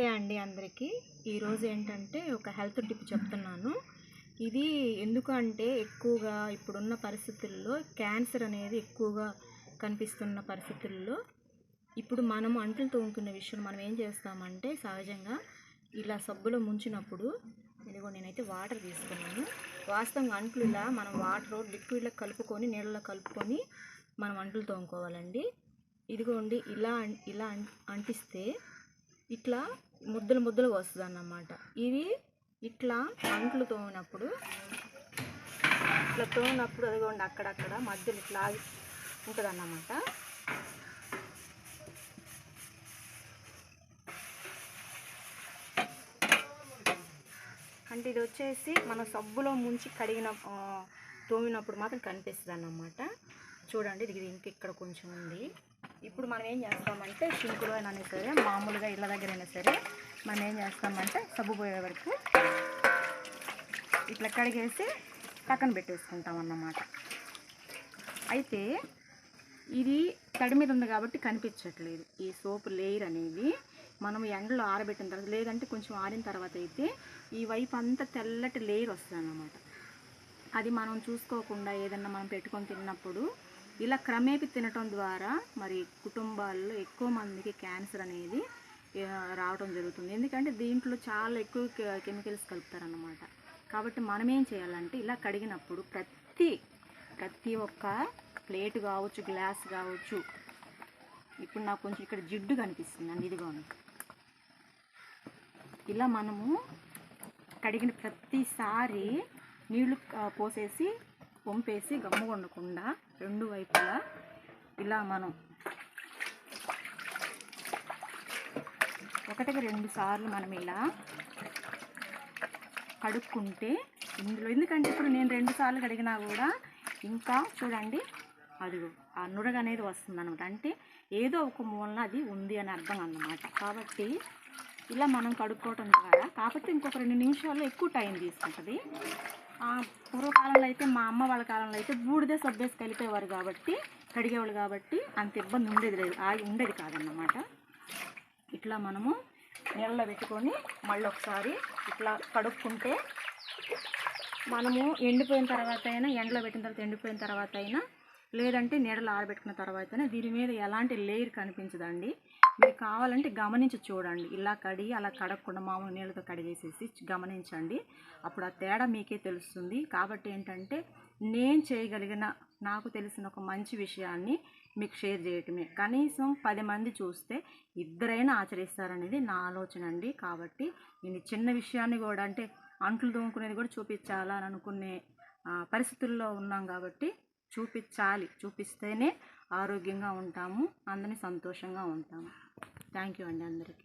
నమస్తే అండి అందరికీ. ఈరోజు ఏంటంటే ఒక హెల్త్ టిప్ చెప్తున్నాను. ఇది ఎందుకు అంటే ఎక్కువగా ఇప్పుడున్న పరిస్థితుల్లో క్యాన్సర్ అనేది ఎక్కువగా కనిపిస్తున్న పరిస్థితుల్లో ఇప్పుడు మనం అంట్లు తోముకునే విషయం మనం ఏం చేస్తామంటే సహజంగా ఇలా సబ్బులో ముంచినప్పుడు ఇదిగో నేనైతే వాటర్ తీసుకున్నాను. వాస్తవంగా అంట్లు ఇలా మనం వాటర్ లిక్విడ్లో కలుపుకొని నీళ్ళలో కలుపుకొని మనం అంట్లు తోముకోవాలండి. ఇదిగోండి ఇలా ఇలా అం- అంటిస్తే ఇట్లా ముద్దలు ముద్దలు వస్తుంది అన్నమాట ఇవి ఇట్లా అంట్లు తోమినప్పుడు ఇట్లా తోమినప్పుడు అదిగోండి అక్కడక్కడ మధ్యలో ఇట్లా ఉంటుంది అన్నమాట అంటే ఇది వచ్చేసి మన సబ్బులో ముంచి కడిగిన తోమినప్పుడు మాత్రం కనిపిస్తుంది అన్నమాట చూడండి ఇది ఇంక ఇక్కడ కొంచెం ఉంది. ఇప్పుడు మనం ఏం చేస్తామంటే సింకులో అయినా సరే మామూలుగా ఇళ్ళ దగ్గర అయినా సరే మనం ఏం చేస్తామంటే సబ్బు పోయే వరకు ఇట్లా కడిగేసి పక్కన పెట్టేసుకుంటాం అన్నమాట. అయితే ఇది తడి మీద ఉంది కాబట్టి కనిపించట్లేదు. ఈ సోపు లేయర్ అనేది మనం ఎండలో ఆరబెట్టిన తర్వాత లేదంటే కొంచెం ఆరిన తర్వాత అయితే ఈ వైపు అంతా తెల్లటి లేయర్ వస్తుంది అన్నమాట. అది మనం చూసుకోకుండా ఏదన్నా మనం పెట్టుకొని తిన్నప్పుడు ఇలా క్రమేపి తినటం ద్వారా మరి కుటుంబాల్లో ఎక్కువ మందికి క్యాన్సర్ అనేది రావడం జరుగుతుంది. ఎందుకంటే దీంట్లో చాలా ఎక్కువ కె- కెమికల్స్ కలుపుతారన్నమాట. కాబట్టి మనం ఏం చేయాలంటే ఇలా కడిగినప్పుడు ప్రతి ప్రతి ఒక్క ప్లేట్ కావచ్చు గ్లాస్ కావచ్చు ఇప్పుడు నాకు కొంచెం ఇక్కడ జిడ్డు కనిపిస్తుంది అండి ఇలా మనము కడిగిన ప్రతిసారి నీళ్ళు పోసేసి పంపేసి గమ్ముగుండకుండా రెండు వైపులా ఇలా మనం ఒకటికి రెండు సార్లు మనం ఇలా కడుక్కుంటే ఇందులో ఎందుకంటే ఇప్పుడు నేను రెండు సార్లు కడిగినా కూడా ఇంకా చూడండి అది ఆ నురగ అనేది వస్తుంది అనమాట అంటే ఏదో ఒక మూలన అది ఉంది అని అర్థం అన్నమాట. కాబట్టి ఇలా మనం కడుక్కోవటం ద్వారా కాకపోతే ఇంకొక రెండు నిమిషాల్లో ఎక్కువ టైం తీసుకుంటుంది. పూర్వకాలంలో అయితే మా అమ్మ వాళ్ళ కాలంలో అయితే బూడిదే సబ్బేసి కలిపేవారు కాబట్టి కడిగేవాళ్ళు కాబట్టి అంత ఇబ్బంది ఉండేది లేదు. ఆగి ఉండేది కాదన్నమాట. ఇట్లా మనము నీళ్ళలో పెట్టుకొని మళ్ళీ ఒకసారి ఇట్లా కడుక్కుంటే మనము ఎండిపోయిన తర్వాత అయినా ఎండలో పెట్టిన తర్వాత ఎండిపోయిన తర్వాత అయినా లేదంటే నీడలో ఆరబెట్టుకున్న తర్వాత అయినా దీని మీద ఎలాంటి లేయర్ కనిపించదండి. మీరు కావాలంటే గమనించి చూడండి. ఇలా కడిగి అలా కడగకుండా మామూలు నీళ్ళతో కడిగేసేసి గమనించండి. అప్పుడు ఆ తేడా మీకే తెలుస్తుంది. కాబట్టి ఏంటంటే నేను చేయగలిగిన నాకు తెలిసిన ఒక మంచి విషయాన్ని మీకు షేర్ చేయటమే. కనీసం పది మంది చూస్తే ఇద్దరైనా ఆచరిస్తారనేది నా ఆలోచన అండి. కాబట్టి నేను చిన్న విషయాన్ని కూడా అంటే అంట్లు తోముకునేది కూడా చూపించాలా అని అనుకునే పరిస్థితుల్లో ఉన్నాం కాబట్టి చూపించాలి. చూపిస్తేనే ఆరోగ్యంగా ఉంటాము. అందరినీ సంతోషంగా ఉంటాము. థ్యాంక్ యూ అండి అందరికీ.